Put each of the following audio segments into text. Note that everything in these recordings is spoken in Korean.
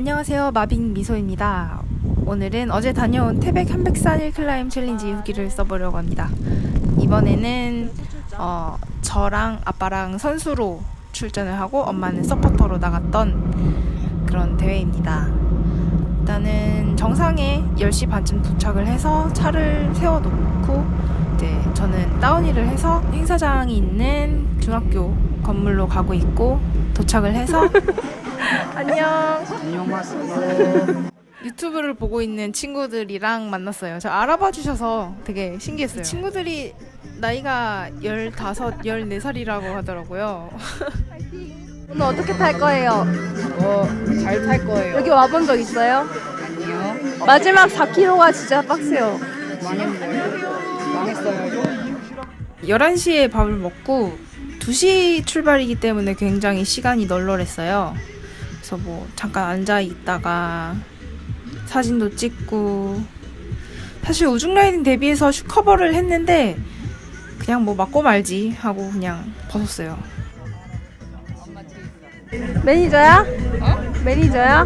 안녕하세요. 마빙 미소입니다. 오늘은 어제 다녀온 태백 한백산 힐클라임 챌린지 후기를 써보려고 합니다. 이번에는 어, 저랑 아빠랑 선수로 출전을 하고 엄마는 서포터로 나갔던 그런 대회입니다. 일단은 정상에 10시 반쯤 도착을 해서 차를 세워놓고 이제 저는 다운힐을 해서 행사장이 있는 중학교 건물로 가고 있고 도착을 해서 안녕. 안녕 왔어요. 유튜브를 보고 있는 친구들이랑 만났어요. 저 알아봐 주셔서 되게 신기했어요. 친구들이 나이가 15, 14살이라고 하더라고요. 오늘 어떻게 탈 거예요? 어, 잘 탈 거예요. 여기 와본 적 있어요? 아니요. 마지막 4km가 진짜 빡세요. 망했네요. 망했어요. 11시에 밥을 먹고 2시 출발이기 때문에 굉장히 시간이 널널했어요. 그래서 뭐 잠깐 앉아 있다가 사진도 찍고 사실 우중 라이딩 대비해서 슈커버를 했는데 그냥 뭐 맞고 말지 하고 그냥 벗었어요. 매니저야? 매니저야?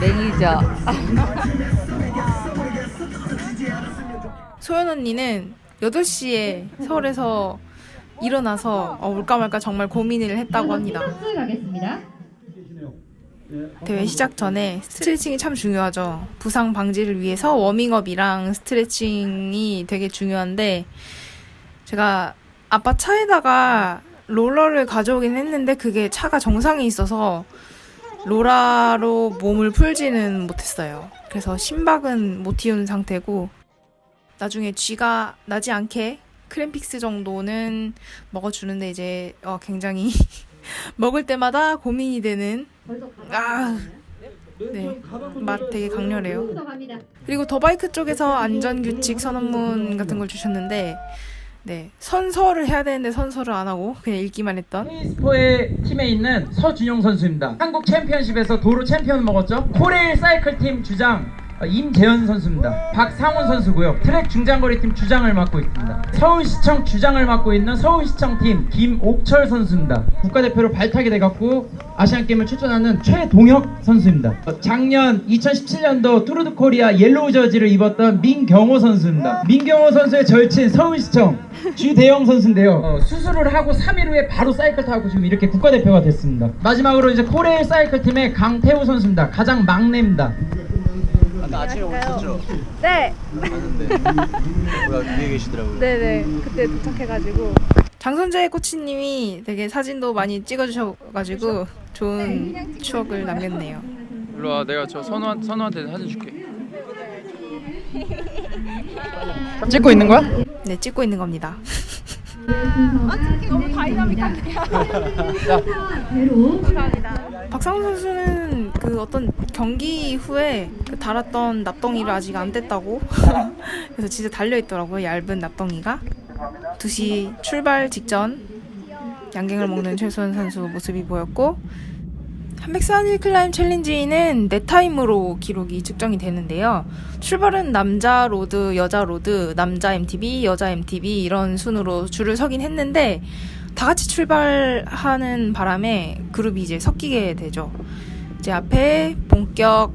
매니저. 소연 언니는 8시에 서울에서 일어나서 어, 올까 말까 정말 고민을 했다고 합니다. 대회 시작 전에 스트레칭이 참 중요하죠. 부상 방지를 위해서 워밍업이랑 스트레칭이 되게 중요한데 제가 아빠 차에다가 롤러를 가져오긴 했는데 그게 차가 정상에 있어서 로라로 몸을 풀지는 못했어요. 그래서 심박은 못 틔운 상태고 나중에 쥐가 나지 않게 크램픽스 정도는 먹어주는데 이제 어, 굉장히 먹을 때마다 고민이 되는 아, 네, 맛 되게 강렬해요. 그리고 더 바이크 쪽에서 안전규칙 선언문 같은 걸 주셨는데 네, 선서를 해야 되는데 선서를 안 하고 그냥 읽기만 했던. 스포의 팀에 있는 서준용 선수입니다. 한국 챔피언십에서 도로 챔피언 먹었죠. 코레일 사이클 팀 주장. 어, 임재현 선수입니다. 박상훈 선수고요. 트랙 중장거리 팀 주장을 맡고 있습니다. 서울시청 주장을 맡고 있는 서울시청 팀 김옥철 선수입니다. 국가대표로 발탁이 돼갖고 아시안 게임을 출전하는 최동혁 선수입니다. 어, 작년 2017년도 투르드 코리아 옐로우 저지를 입었던 민경호 선수입니다. 민경호 선수의 절친 서울시청 주대영 선수인데요. 어, 수술을 하고 3일 후에 바로 사이클 타고 지금 이렇게 국가대표가 됐습니다. 마지막으로 이제 코레일 사이클 팀의 강태우 선수입니다. 가장 막내입니다. 아까 아침에 오셨죠? 네. 봤는데 뭐야 위에 계시더라고요. 네네. 그때 도착해가지고. 장선재 코치님이 되게 사진도 많이 찍어주셔가지고 좋은 추억을 남겼네요. 일로 와 내가 저 선우한, 선우한테 사진 줄게 찍고 있는 거야? 네, 찍고 있는 겁니다. 박상훈 선수는 그 어떤 경기 후에 그 달았던 납덩이를 아직 안 뗐다고? 그래서 진짜 달려 있더라고요 얇은 납덩이가. 2시 출발 직전 양갱을 먹는 최소연 선수 모습이 보였고 한백산 힐클라임 챌린지는 네 타임으로 기록이 측정이 되는데요. 출발은 남자 로드, 여자 로드, 남자 MTB, 여자 MTB 이런 순으로 줄을 서긴 했는데 다 같이 출발하는 바람에 그룹이 이제 섞이게 되죠. 이제 앞에 본격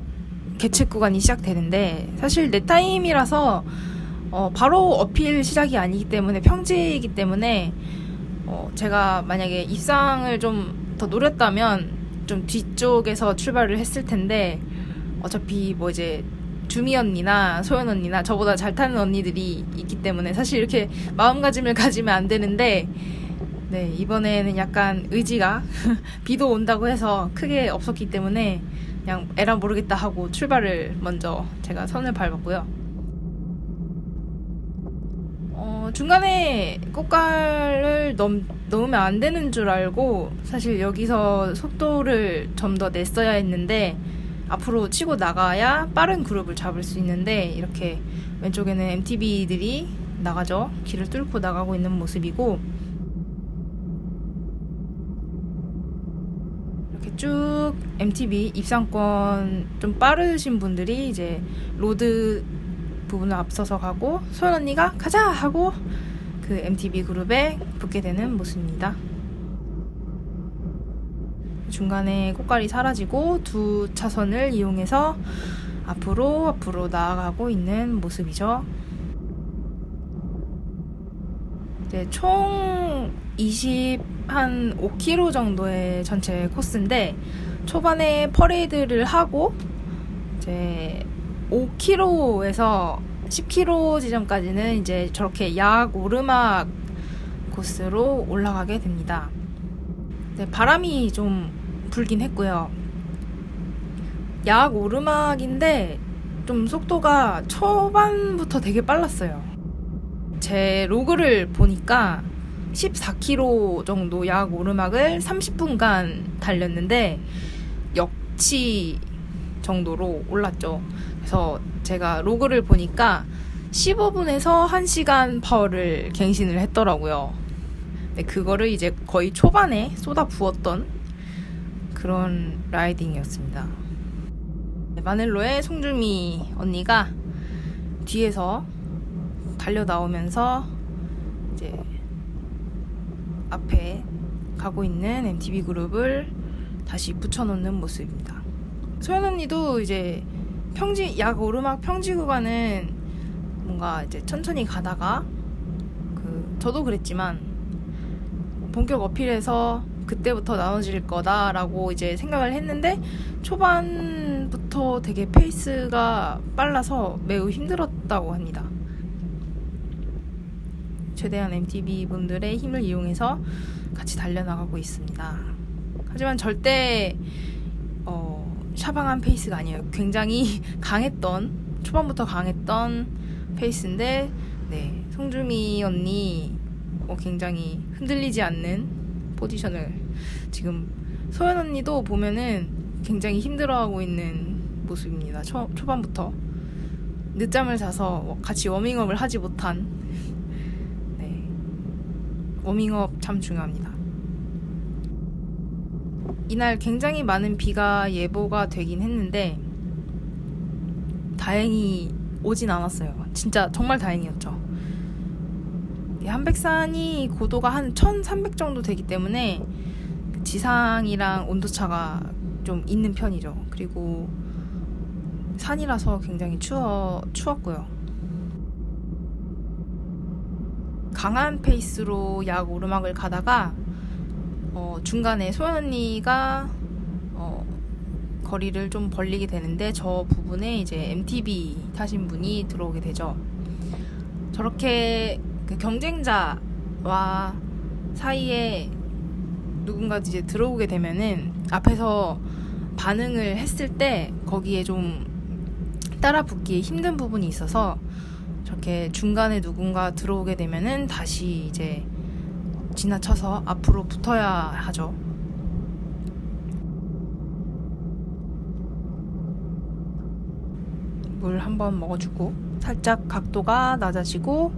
개측 구간이 시작되는데 사실 네 타임이라서 어, 바로 어필 시작이 아니기 때문에 평지이기 때문에 어, 제가 만약에 입상을 좀 더 노렸다면 좀 뒤쪽에서 출발을 했을 텐데 어차피 뭐 이제 주미 언니나 소연 언니나 저보다 잘 타는 언니들이 있기 때문에 사실 이렇게 마음가짐을 가지면 안 되는데 네 이번에는 약간 의지가 비도 온다고 해서 크게 없었기 때문에 그냥 에라 모르겠다 하고 출발을 먼저 제가 선을 밟았고요. 어, 중간에 꽃갈을 넘, 넘으면 안 되는 줄 알고 사실 여기서 속도를 좀 더 냈어야 했는데 앞으로 치고 나가야 빠른 그룹을 잡을 수 있는데 이렇게 왼쪽에는 MTB들이 나가죠. 길을 뚫고 나가고 있는 모습이고 이렇게 쭉 MTB 입상권 좀 빠르신 분들이 이제 로드 부분을 앞서서 가고 소연 언니가 가자 하고 그 MTB 그룹에 붙게 되는 모습입니다. 중간에 꽃갈이 사라지고 두 차선을 이용해서 앞으로 앞으로 나아가고 있는 모습이죠. 이제 총 20, 한 5km 정도의 전체 코스인데 초반에 퍼레이드를 하고 이제 5km에서 10km 지점까지는 이제 저렇게 약 오르막 코스로 올라가게 됩니다. 네, 바람이 좀 불긴 했고요. 약 오르막인데 좀 속도가 초반부터 되게 빨랐어요. 제 로그를 보니까 14km 정도 약 오르막을 30분간 달렸는데 역치 정도로 올랐죠. 그래서 제가 로그를 보니까 15분에서 1시간 파워를 갱신을 했더라고요. 네, 그거를 이제 거의 초반에 쏟아 부었던 그런 라이딩이었습니다. 네, 마넬로의 송주미 언니가 뒤에서 달려 나오면서 이제 앞에 가고 있는 MTV 그룹을 다시 붙여놓는 모습입니다. 소연 언니도 이제 평지 약 오르막 평지 구간은 뭔가 이제 천천히 가다가 그 저도 그랬지만 본격 어필해서 그때부터 나눠질 거다라고 이제 생각을 했는데 초반부터 되게 페이스가 빨라서 매우 힘들었다고 합니다. 최대한 MTV 분들의 힘을 이용해서 같이 달려나가고 있습니다. 하지만 절대 어, 샤방한 페이스가 아니에요. 굉장히 강했던 초반부터 강했던 페이스인데 네, 송주미 언니 어, 굉장히 흔들리지 않는 포지션을 지금 소연 언니도 보면은 굉장히 힘들어하고 있는 모습입니다. 초, 초반부터 늦잠을 자서 같이 워밍업을 하지 못한 네, 워밍업 참 중요합니다. 이날 굉장히 많은 비가 예보가 되긴 했는데 다행히 오진 않았어요. 진짜 정말 다행이었죠. 이 한백산이 고도가 한 1300 정도 되기 때문에 지상이랑 온도차가 좀 있는 편이죠. 그리고 산이라서 굉장히 추워, 추웠고요. 강한 페이스로 약 오르막을 가다가 어, 중간에 소연 언니가 어, 거리를 좀 벌리게 되는데 저 부분에 이제 MTB 타신 분이 들어오게 되죠. 저렇게 그 경쟁자와 사이에 누군가 이제 들어오게 되면은 앞에서 반응을 했을 때 거기에 좀 따라 붙기에 힘든 부분이 있어서 저렇게 중간에 누군가 들어오게 되면은 다시 이제 지나쳐서 앞으로 붙어야 하죠. 물 한번 먹어주고 살짝 각도가 낮아지고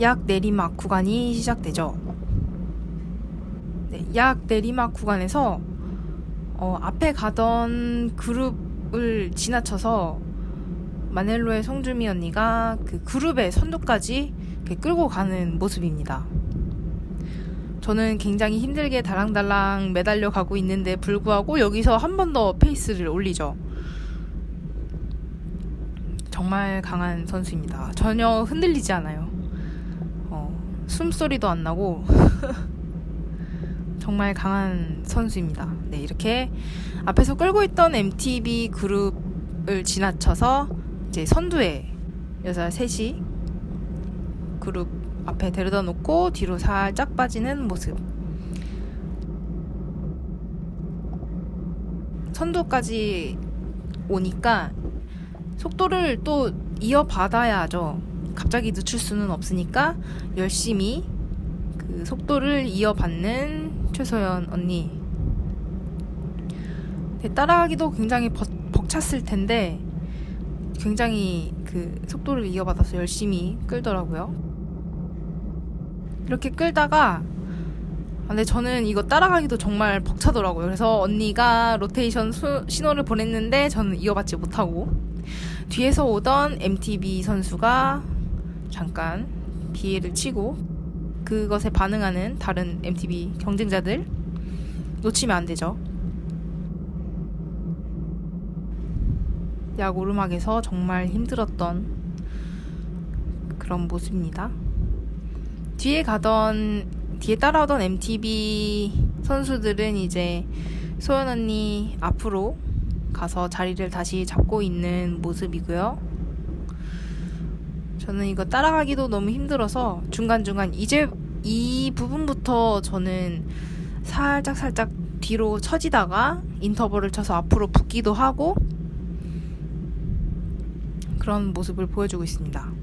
약 내리막 구간이 시작되죠. 네, 약 내리막 구간에서 어, 앞에 가던 그룹을 지나쳐서 마넬로의 송주미 언니가 그 그룹의 선두까지 끌고 가는 모습입니다. 저는 굉장히 힘들게 달랑달랑 매달려 가고 있는데 불구하고 여기서 한 번 더 페이스를 올리죠. 정말 강한 선수입니다. 전혀 흔들리지 않아요. 어, 숨소리도 안 나고 정말 강한 선수입니다. 네, 이렇게 앞에서 끌고 있던 MTV 그룹을 지나쳐서 이제 선두에 여자 셋이 그룹 앞에 데려다 놓고 뒤로 살짝 빠지는 모습. 선두까지 오니까 속도를 또 이어받아야죠. 갑자기 늦출 수는 없으니까 열심히 그 속도를 이어받는 최소연 언니. 네, 따라가기도 굉장히 벅, 벅찼을 텐데 굉장히 그 속도를 이어받아서 열심히 끌더라고요. 이렇게 끌다가 아, 근데 저는 이거 따라가기도 정말 벅차더라고요. 그래서 언니가 로테이션 수, 신호를 보냈는데 저는 이어받지 못하고 뒤에서 오던 MTB 선수가 잠깐 비해를 치고 그것에 반응하는 다른 MTB 경쟁자들 놓치면 안 되죠. 약 오르막에서 정말 힘들었던 그런 모습입니다. 뒤에 가던 뒤에 따라오던 MTB 선수들은 이제 소연 언니 앞으로 가서 자리를 다시 잡고 있는 모습이고요. 저는 이거 따라가기도 너무 힘들어서 중간중간 이제 이 부분부터 저는 살짝 살짝 뒤로 처지다가 인터벌을 쳐서 앞으로 붙기도 하고 그런 모습을 보여주고 있습니다.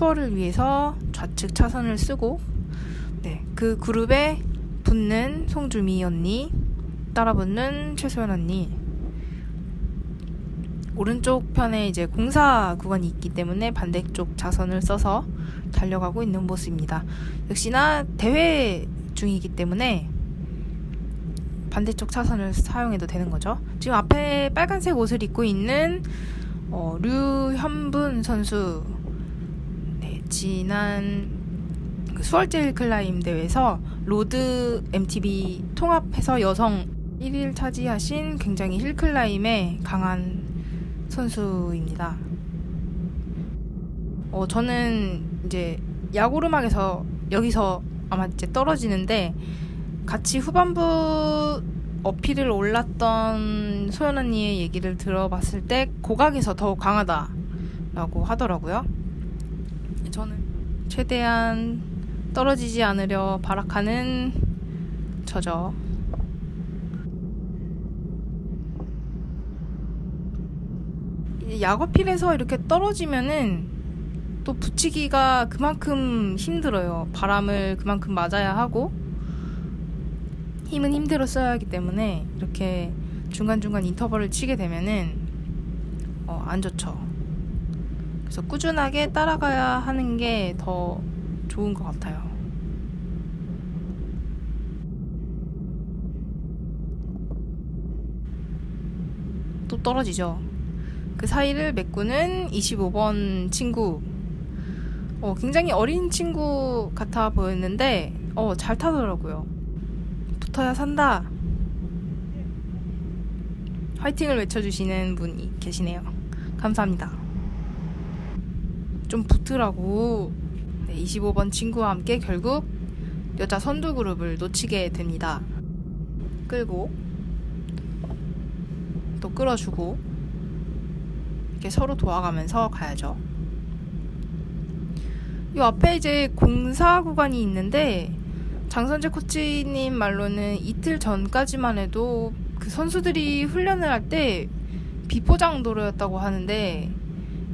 추월을 위해서 좌측 차선을 쓰고 네, 그 그룹에 붙는 송주미 언니 따라 붙는 최소연 언니 오른쪽 편에 이제 공사 구간이 있기 때문에 반대쪽 차선을 써서 달려가고 있는 모습입니다. 역시나 대회 중이기 때문에 반대쪽 차선을 사용해도 되는 거죠. 지금 앞에 빨간색 옷을 입고 있는 어, 류현분 선수 네, 지난 그 수월제일 클라임 대회에서 로드 MTB 통합해서 여성 1위를 차지하신 굉장히 힐클라임에 강한 선수입니다. 어, 저는 이제 야구르막에서 여기서 아마 이제 떨어지는데 같이 후반부 어필을 올랐던 소연 언니의 얘기를 들어봤을 때 고각에서 더욱 강하다라고 하더라고요. 저는 최대한 떨어지지 않으려 발악하는 저죠. 이 약어필에서 이렇게 떨어지면은 또 붙이기가 그만큼 힘들어요. 바람을 그만큼 맞아야 하고 힘은 힘대로 써야 하기 때문에 이렇게 중간중간 인터벌을 치게 되면은 어, 안 좋죠. 그래서 꾸준하게 따라가야 하는 게 더 좋은 것 같아요. 또 떨어지죠. 그 사이를 메꾸는 25번 친구. 어, 굉장히 어린 친구 같아 보였는데, 어, 잘 타더라고요. 붙어야 산다. 화이팅을 외쳐주시는 분이 계시네요. 감사합니다. 좀 붙으라고. 네, 25번 친구와 함께 결국 여자 선두 그룹을 놓치게 됩니다. 끌고, 또 끌어주고, 이렇게 서로 도와가면서 가야죠. 이 앞에 이제 공사 구간이 있는데 장선재 코치님 말로는 이틀 전까지만 해도 그 선수들이 훈련을 할 때 비포장 도로였다고 하는데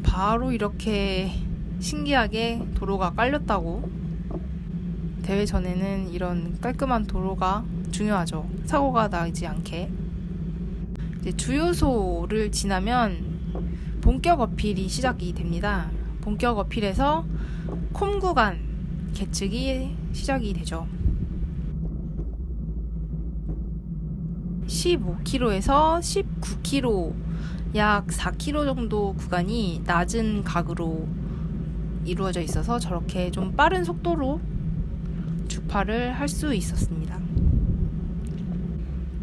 바로 이렇게 신기하게 도로가 깔렸다고 대회 전에는 이런 깔끔한 도로가 중요하죠. 사고가 나지 않게. 주유소를 지나면 본격 어필이 시작이 됩니다. 본격 어필에서 콤 구간 계측이 시작이 되죠. 15km에서 19km 약 4km 정도 구간이 낮은 각으로 이루어져 있어서 저렇게 좀 빠른 속도로 주파를 할 수 있었습니다.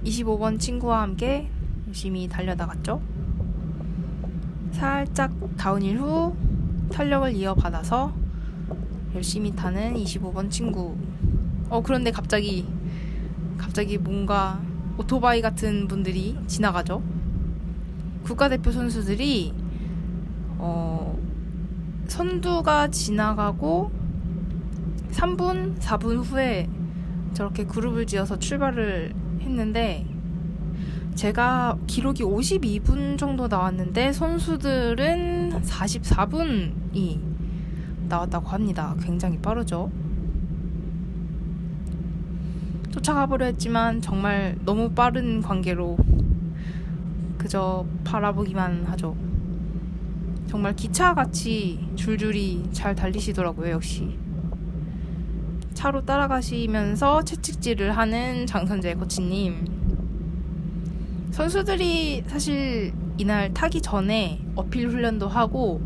25번 친구와 함께 열심히 달려나갔죠. 살짝 다운힐 후 탄력을 이어받아서 열심히 타는 25번 친구. 어, 그런데 갑자기, 갑자기 뭔가 오토바이 같은 분들이 지나가죠. 국가대표 선수들이, 어, 선두가 지나가고 3분, 4분 후에 저렇게 그룹을 지어서 출발을 했는데, 제가 기록이 52분 정도 나왔는데 선수들은 44분이 나왔다고 합니다. 굉장히 빠르죠. 쫓아가 보려 했지만 정말 너무 빠른 관계로 그저 바라보기만 하죠. 정말 기차같이 줄줄이 잘 달리시더라고요, 역시. 차로 따라가시면서 채찍질을 하는 장선재 코치님. 선수들이 사실 이날 타기 전에 어필 훈련도 하고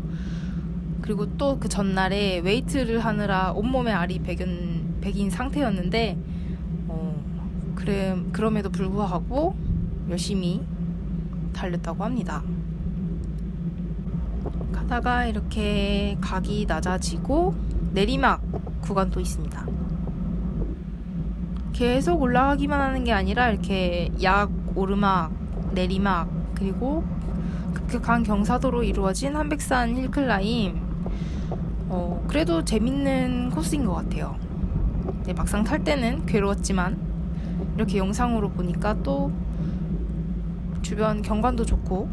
그리고 또 그 전날에 웨이트를 하느라 온몸에 알이 배긴, 배긴 상태였는데 어, 그래, 그럼에도 불구하고 열심히 달렸다고 합니다. 가다가 이렇게 각이 낮아지고 내리막 구간도 있습니다. 계속 올라가기만 하는 게 아니라 이렇게 약 오르막, 내리막 그리고 급격한 경사도로 이루어진 한백산 힐클라임 어, 그래도 재밌는 코스인 것 같아요. 네, 막상 탈 때는 괴로웠지만 이렇게 영상으로 보니까 또 주변 경관도 좋고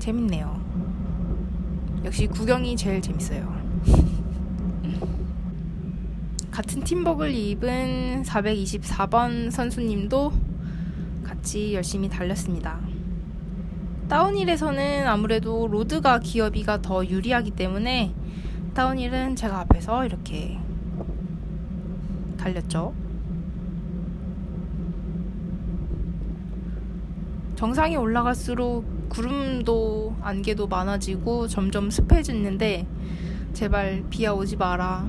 재밌네요. 역시 구경이 제일 재밌어요. 같은 팀복을 입은 424번 선수님도 같이 열심히 달렸습니다. 다운힐에서는 아무래도 로드가 기어비가 더 유리하기 때문에 다운힐은 제가 앞에서 이렇게 달렸죠. 정상에 올라갈수록 구름도 안개도 많아지고 점점 습해지는데 제발 비야 오지 마라.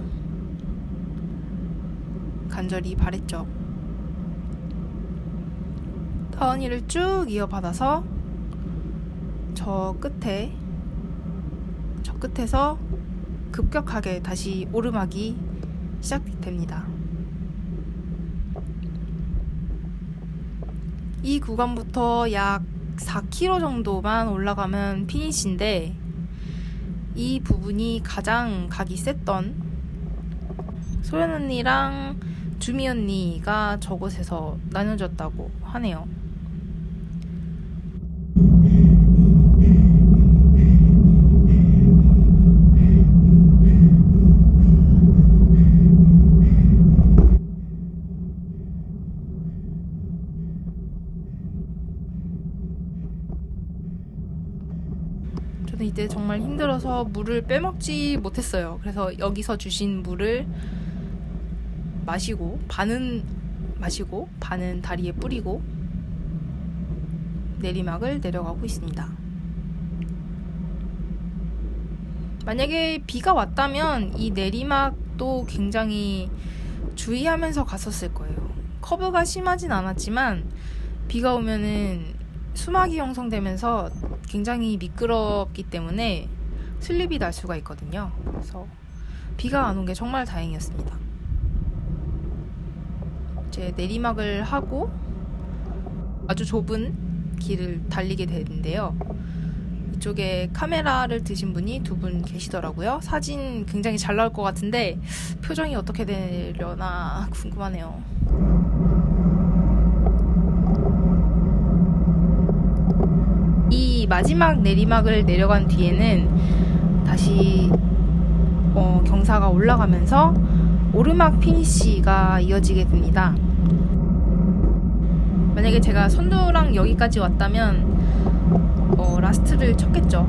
간절히 바랬죠. 다운힐을 쭉 이어받아서 저 끝에 저 끝에서 급격하게 다시 오르막이 시작됩니다. 이 구간부터 약 4km 정도만 올라가면 피니시인데 이 부분이 가장 각이 셌던 소연 언니랑 주미 언니가 저곳에서 나눠졌다고 하네요. 정말 힘들어서 물을 빼먹지 못했어요. 그래서 여기서 주신 물을 마시고 반은 마시고 반은 다리에 뿌리고 내리막을 내려가고 있습니다. 만약에 비가 왔다면 이 내리막도 굉장히 주의하면서 갔었을 거예요. 커브가 심하진 않았지만 비가 오면은 수막이 형성되면서 굉장히 미끄럽기 때문에 슬립이 날 수가 있거든요. 그래서 비가 안 온 게 정말 다행이었습니다. 이제 내리막을 하고 아주 좁은 길을 달리게 되는데요. 이쪽에 카메라를 드신 분이 두 분 계시더라고요. 사진 굉장히 잘 나올 것 같은데 표정이 어떻게 되려나 궁금하네요. 이 마지막 내리막을 내려간 뒤에는 다시 어, 경사가 올라가면서 오르막 피니쉬가 이어지게 됩니다. 만약에 제가 선두랑 여기까지 왔다면 어, 라스트를 쳤겠죠.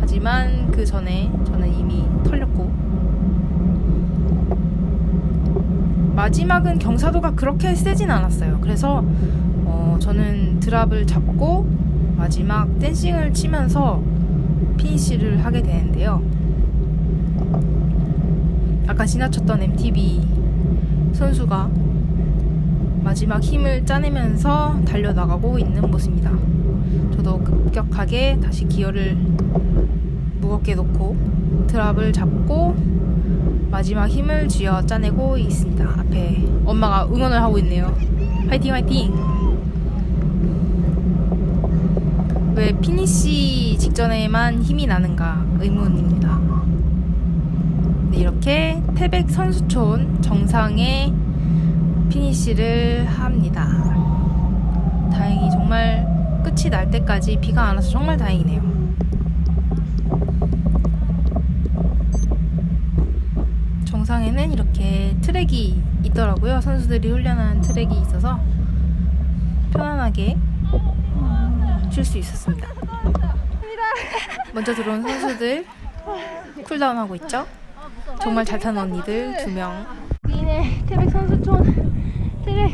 하지만 그 전에 저는 이미 털렸고 마지막은 경사도가 그렇게 세진 않았어요. 그래서 어, 저는 드랍을 잡고 마지막 댄싱을 치면서 피니쉬를 하게 되는데요. 아까 지나쳤던 MTB 선수가 마지막 힘을 짜내면서 달려나가고 있는 모습입니다. 저도 급격하게 다시 기어를 무겁게 놓고 드랍을 잡고 마지막 힘을 쥐어 짜내고 있습니다. 앞에 엄마가 응원을 하고 있네요. 화이팅 화이팅! 왜 피니시 직전에만 힘이 나는가 의문입니다. 네, 이렇게 태백 선수촌 정상에 피니시를 합니다. 다행히 정말 끝이 날 때까지 비가 안 와서 정말 다행이네요. 정상에는 이렇게 트랙이 있더라고요. 선수들이 훈련한 트랙이 있어서 편안하게 쉴수 있었습니다. 먼저 들어온 선수들 쿨다운 하고 있죠? 정말 잘 타는 언니들 두 명. 여기는 태백 선수촌 트랙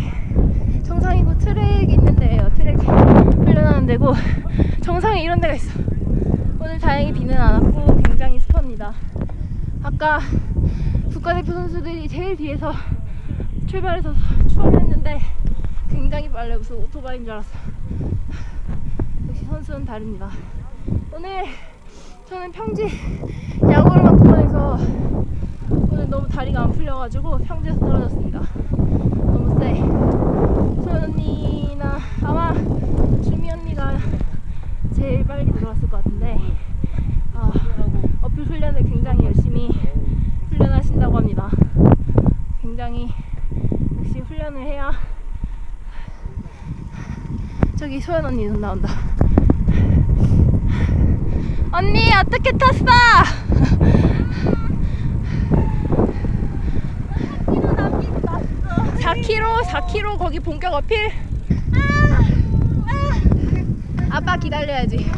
정상이고 트랙 있는 데예요. 트랙 훈련하는 데고 정상에 이런 데가 있어. 오늘 다행히 비는 안 왔고 굉장히 습합니다. 아까 국가대표 선수들이 제일 뒤에서 출발해서 추월을 했는데 굉장히 무슨 오토바이인 줄 알았어. 선수는 다릅니다. 오늘 저는 평지 야구를 해서 오늘 너무 다리가 안 풀려가지고 평지에서 떨어졌습니다. 너무 세. 소연 언니나 아마 주미 언니가 제일 빨리 들어왔을 것 같은데 아, 어필 훈련을 굉장히 열심히 훈련하신다고 합니다. 굉장히 역시 훈련을 해야 저기 소연 언니 눈 나온다. 언니 어떻게 탔어? 4km 4km 거기 본격 어필. 아빠 기다려야지.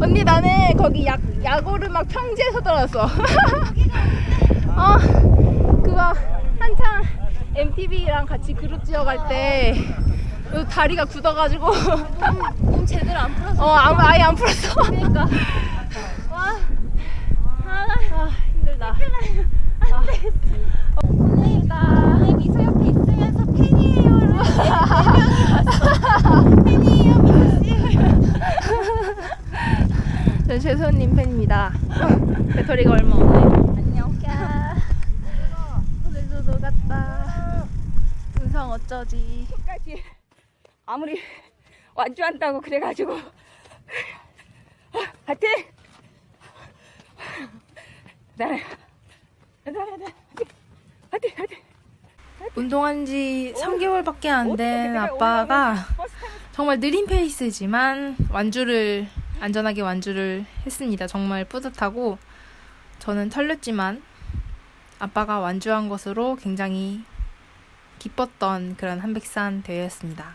언니 나는 거기 약 야고르막 평지에서 떨어졌어. 어 그거 한창 MTV랑 같이 그룹 지어갈 때요 다리가 굳어가지고 몸 제대로 안 풀었어. 어 아무 아예 안 풀었어. 그러니까 와 아, 힘들다. 안 되겠어. 오늘가 미소 옆에 있으면서 팬이에요를 팬이에요 미소 씨. 전 최소님 팬입니다. 배터리가 얼마 없네. 안녕. 오늘도 녹았다. 음성 어쩌지? 끝까지 아무리 완주한다고 그래가지고 하여튼 나는 나는 하여튼 하여튼 운동한 지 3개월밖에 안 된 아빠가 정말 느린 페이스지만 완주를 안전하게 완주를 했습니다. 정말 뿌듯하고 저는 털렸지만 아빠가 완주한 것으로 굉장히 기뻤던 그런 한백산 대회였습니다.